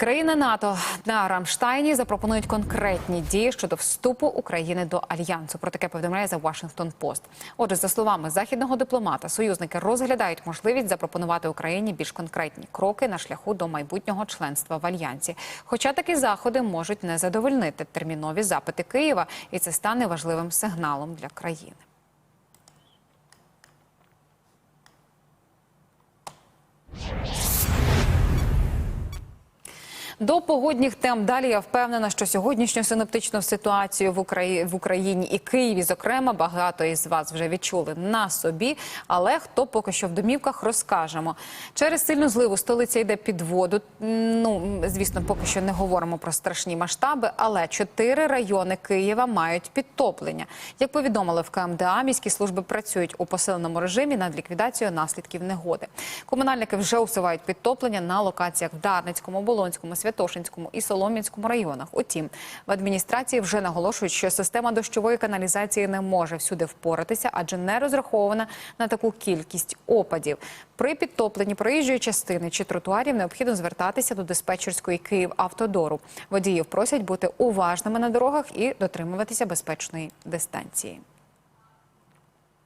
Країни НАТО на Рамштайні запропонують конкретні дії щодо вступу України до альянсу. Про таке повідомляє за Washington Post. Отже, за словами західного дипломата, союзники розглядають можливість запропонувати Україні більш конкретні кроки на шляху до майбутнього членства в альянсі. Хоча такі заходи можуть не задовольнити термінові запити Києва, і це стане важливим сигналом для країни. До погодних тем далі я впевнена, що сьогоднішню синоптичну ситуацію в Україні, в Україні і Києві, зокрема, багато із вас вже відчули на собі. Але хто поки що в домівках розкажемо. Через сильну зливу столиця йде під воду. Ну звісно, поки що не говоримо про страшні масштаби, але чотири райони Києва мають підтоплення. Як повідомили в КМДА, міські служби працюють у посиленому режимі над ліквідацією наслідків негоди. Комунальники вже усувають підтоплення на локаціях в Дарницькому, Болонському, Святошинському і Солом'янському районах. Утім, в адміністрації вже наголошують, що система дощової каналізації не може всюди впоратися, адже не розрахована на таку кількість опадів. При підтопленні проїжджої частини чи тротуарів необхідно звертатися до диспетчерської Київавтодору. Водіїв просять бути уважними на дорогах і дотримуватися безпечної дистанції.